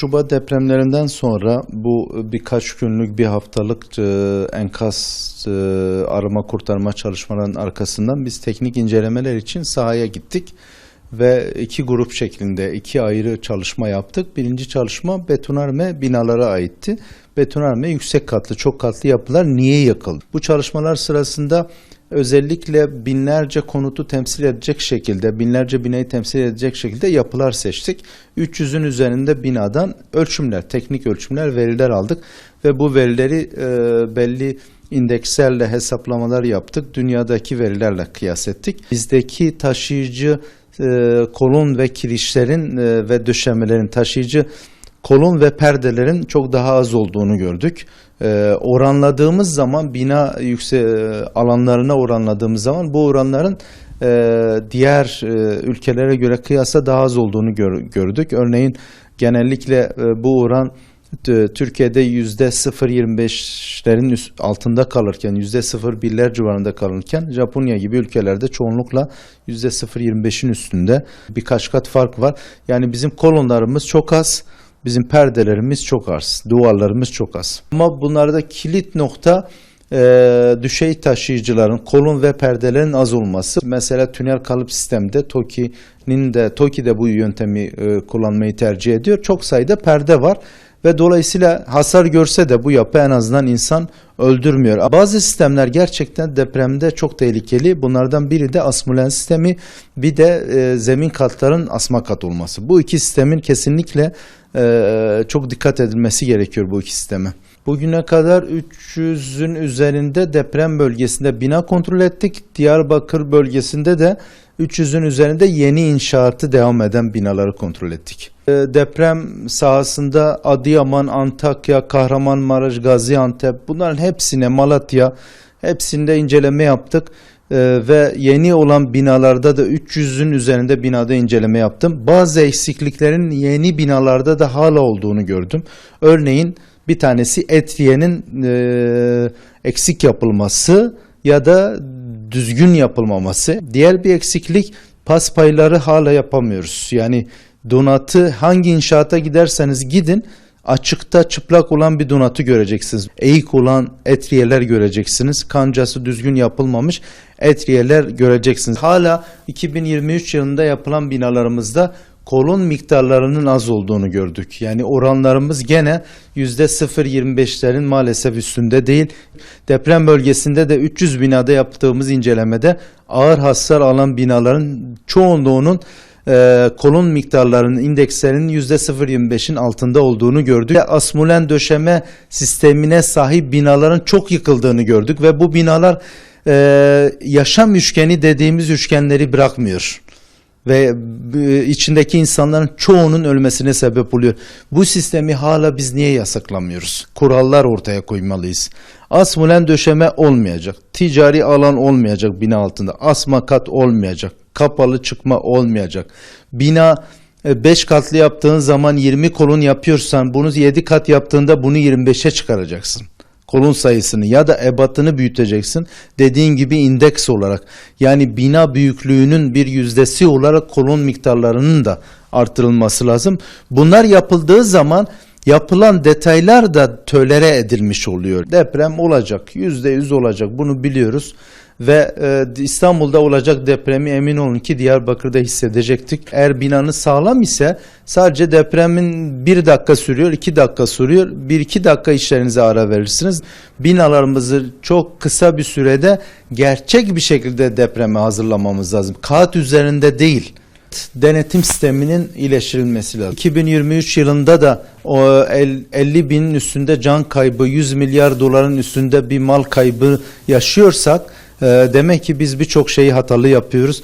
Şubat depremlerinden sonra bu birkaç günlük bir haftalık e, enkaz e, arama kurtarma çalışmalarının arkasından biz teknik incelemeler için sahaya gittik ve iki grup şeklinde iki ayrı çalışma yaptık. Birinci çalışma betonarme binalara aitti. Betonarme yüksek katlı, çok katlı yapılar niye yakıldı? Bu çalışmalar sırasında özellikle binlerce konutu temsil edecek şekilde, binlerce binayı temsil edecek şekilde yapılar seçtik. 300'ün üzerinde binadan ölçümler, teknik ölçümler, veriler aldık ve bu verileri e, belli indekslerle hesaplamalar yaptık. Dünyadaki verilerle kıyas ettik. Bizdeki taşıyıcı e, kolon ve kirişlerin e, ve döşemelerin taşıyıcı kolon ve perdelerin çok daha az olduğunu gördük. Ee, oranladığımız zaman bina yüksek alanlarına oranladığımız zaman bu oranların e, diğer e, ülkelere göre kıyasla daha az olduğunu gör- gördük. Örneğin genellikle e, bu oran Türkiye'de yüzde 0.25'lerin üst- altında kalırken yüzde 0.1'ler civarında kalırken Japonya gibi ülkelerde çoğunlukla yüzde 0.25'in üstünde birkaç kat fark var. Yani bizim kolonlarımız çok az. Bizim perdelerimiz çok az, duvarlarımız çok az. Ama bunlarda kilit nokta e, düşey taşıyıcıların, kolon ve perdelerin az olması. Mesela tünel kalıp sistemde TOKİ'nin de TOKİ de bu yöntemi e, kullanmayı tercih ediyor. Çok sayıda perde var ve dolayısıyla hasar görse de bu yapı en azından insan öldürmüyor. Bazı sistemler gerçekten depremde çok tehlikeli. Bunlardan biri de asmulen sistemi, bir de e, zemin katların asma kat olması. Bu iki sistemin kesinlikle e, çok dikkat edilmesi gerekiyor bu iki sisteme. Bugüne kadar 300'ün üzerinde deprem bölgesinde bina kontrol ettik. Diyarbakır bölgesinde de 300'ün üzerinde yeni inşaatı devam eden binaları kontrol ettik. E, Deprem sahasında Adıyaman, Antakya, Kahramanmaraş, Gaziantep bunların hepsine Malatya hepsinde inceleme yaptık. Ee, ve yeni olan binalarda da 300'ün üzerinde binada inceleme yaptım. Bazı eksikliklerin yeni binalarda da hala olduğunu gördüm. Örneğin bir tanesi Etiye'nin e, eksik yapılması ya da düzgün yapılmaması. Diğer bir eksiklik pas payları hala yapamıyoruz. Yani donatı hangi inşaata giderseniz gidin açıkta çıplak olan bir donatı göreceksiniz. Eğik olan etriyeler göreceksiniz. Kancası düzgün yapılmamış etriyeler göreceksiniz. Hala 2023 yılında yapılan binalarımızda kolon miktarlarının az olduğunu gördük. Yani oranlarımız gene %0.25'lerin maalesef üstünde değil. Deprem bölgesinde de 300 binada yaptığımız incelemede ağır hasar alan binaların çoğunluğunun e, kolon miktarlarının indekslerinin %0.25'in altında olduğunu gördük. Asmulen döşeme sistemine sahip binaların çok yıkıldığını gördük ve bu binalar e, yaşam üçgeni dediğimiz üçgenleri bırakmıyor ve e, içindeki insanların çoğunun ölmesine sebep oluyor. Bu sistemi hala biz niye yasaklamıyoruz? Kurallar ortaya koymalıyız. Asmulen döşeme olmayacak. Ticari alan olmayacak bina altında. Asma kat olmayacak. Kapalı çıkma olmayacak. Bina 5 katlı yaptığın zaman 20 kolon yapıyorsan bunu 7 kat yaptığında bunu 25'e çıkaracaksın kolon sayısını ya da ebatını büyüteceksin. Dediğin gibi indeks olarak yani bina büyüklüğünün bir yüzdesi olarak kolon miktarlarının da artırılması lazım. Bunlar yapıldığı zaman yapılan detaylar da tölere edilmiş oluyor. Deprem olacak, yüzde yüz olacak bunu biliyoruz. Ve e, İstanbul'da olacak depremi emin olun ki Diyarbakır'da hissedecektik. Eğer binanız sağlam ise sadece depremin bir dakika sürüyor, iki dakika sürüyor. Bir iki dakika işlerinize ara verirsiniz. Binalarımızı çok kısa bir sürede gerçek bir şekilde depreme hazırlamamız lazım. Kağıt üzerinde değil denetim sisteminin iyileştirilmesi lazım. 2023 yılında da o el- 50 binin üstünde can kaybı, 100 milyar doların üstünde bir mal kaybı yaşıyorsak demek ki biz birçok şeyi hatalı yapıyoruz.